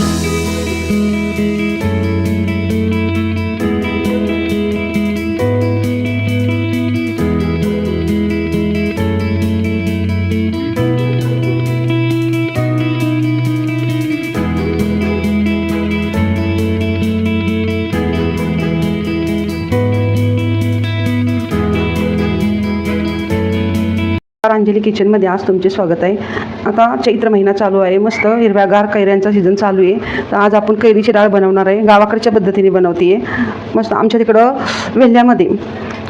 Thank you. Anjali किचनमध्ये आज तुमचे स्वागत आहे. आता चैत्र महिना चालू आहे. मस्त हिरव्यागार कैऱ्यांचा सीझन चालू आहे. तर आज आपण कैरीची डाळ बनवणार आहे. गावाकडच्या पद्धतीने बनवते आहे मस्त आमच्या तिकडं वेल्ह्यामध्ये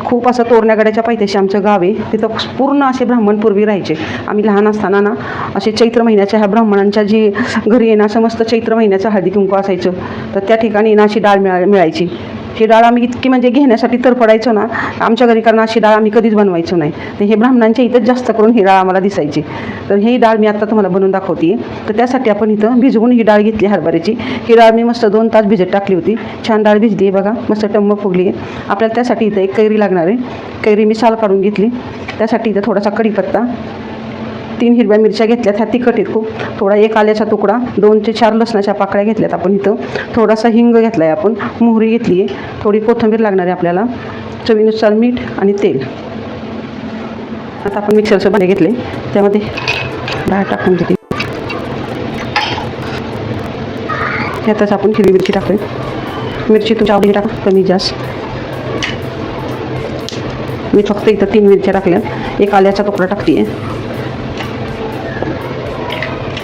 खूप असं तोरण्यागड्याच्या पायथ्याशी आमचं गाव आहे. तिथं पूर्ण असे ब्राह्मण पूर्वी राहायचे. आम्ही लहान असताना ना असे चैत्र महिन्याच्या ह्या ब्राह्मणांच्या जी घरी येणं असं मस्त चैत्र महिन्याचं हळदी कुंकू असायचं. तर त्या ठिकाणी ना अशी डाळ मिळा मिळायची. ही डाळ आम्ही इतकी म्हणजे घेण्यासाठी तर पडायचो ना आमच्या घरी कारण अशी डाळ आम्ही कधीच बनवायचो नाही. तर हे ब्राह्मणांच्या इथंच जास्त करून ही डाळ आम्हाला दिसायची. तर ही डाळ मी आता तुम्हाला बनवून दाखवते. तर त्यासाठी आपण इथं भिजवून ही डाळ घेतली हरभऱ्याची. ही डाळ मी मस्त दोन तास भिजत टाकली होती. छान डाळ भिजली आहे बघा मस्त टम्म फुगली आहे. आपल्याला त्यासाठी इथं एक कैरी लागणार आहे. कैरी मी साल काढून घेतली. त्यासाठी इथं थोडासा कढीपत्ता तीन हिरव्या मिरच्या घेतल्यात. ह्या तिखट आहेत खूप. थोडा एक आल्याचा तुकडा दोन ते चार लसणाच्या पाकळ्या घेतल्यात आपण इथं. थोडासा हिंग घेतला आहे आपण. मोहरी घेतली आहे. थोडी कोथिंबीर लागणार आहे आपल्याला. चवीनुसार मीठ आणि तेल. आता आपण मिक्सरचं भांडे घेतले. त्यामध्ये डाळ टाकून घेतली. यातच आपण हिरवी मिरची टाकूया. मिरची तुमच्या आवडीने टाका. कमी जास्त. मी फक्त इथं तीन मिरच्या टाकल्या एक आल्याचा तुकडा टाकते आहे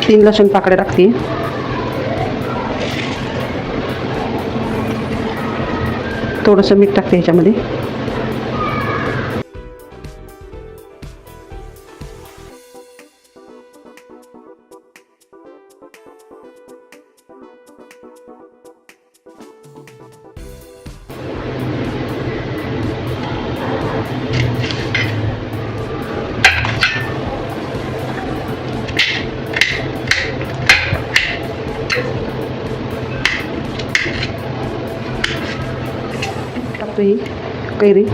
तीन लसूण पाकडे टाकते थोडंसं मीठ टाकते ह्याच्यामध्ये टाकतो ही कैरी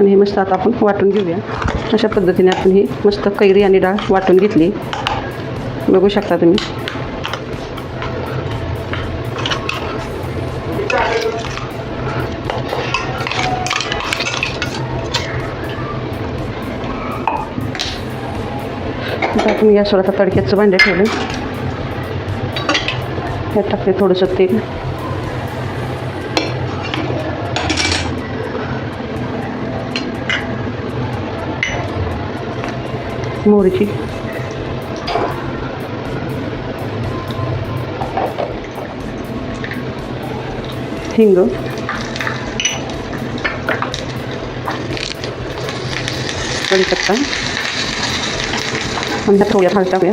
आणि हे मस्त आता आपण वाटून घेऊया. अशा पद्धतीने आपण ही मस्त कैरी आणि डाळ वाटून घेतली. बघू शकता तुम्ही. आता आपण गॅसवर आता तडक्याचं भांडे ठेवलं त्यात टाकते थोडंसं तेल. मोहरीची. हिंग. कढीपत्ता. आणि ह्या थोड्या हळद टाकूया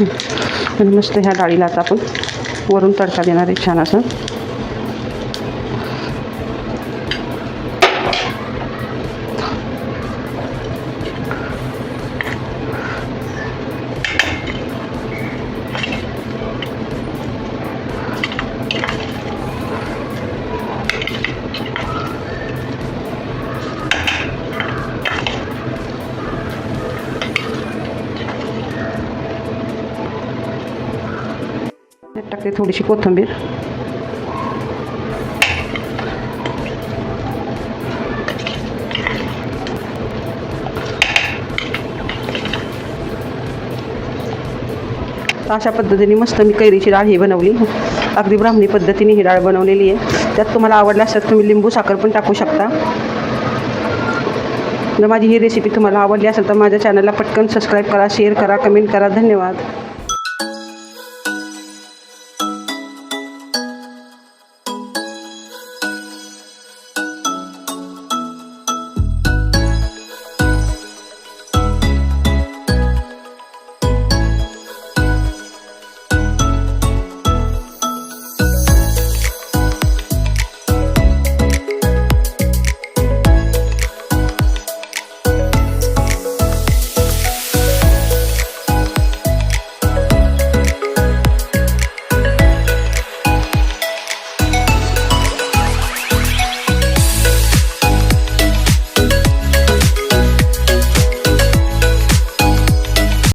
आणि मस्त ह्या डाळीला आता आपण वरून तडका देणार आहे छान असं. टाकते थोडीशी कोथिंबीर. तर अशा पद्धतीने मस्त मी कैरीची डाळ ही बनवली. अगदी ब्राह्मणी पद्धतीने ही डाळ बनवलेली आहे. त्यात तुम्हाला आवडल्यास तर तुम्ही लिंबू साखर पण टाकू शकता. जर माझी ही रेसिपी तुम्हाला आवडली असेल तर माझ्या चॅनलला पटकन सबस्क्राईब करा शेअर करा कमेंट करा. धन्यवाद.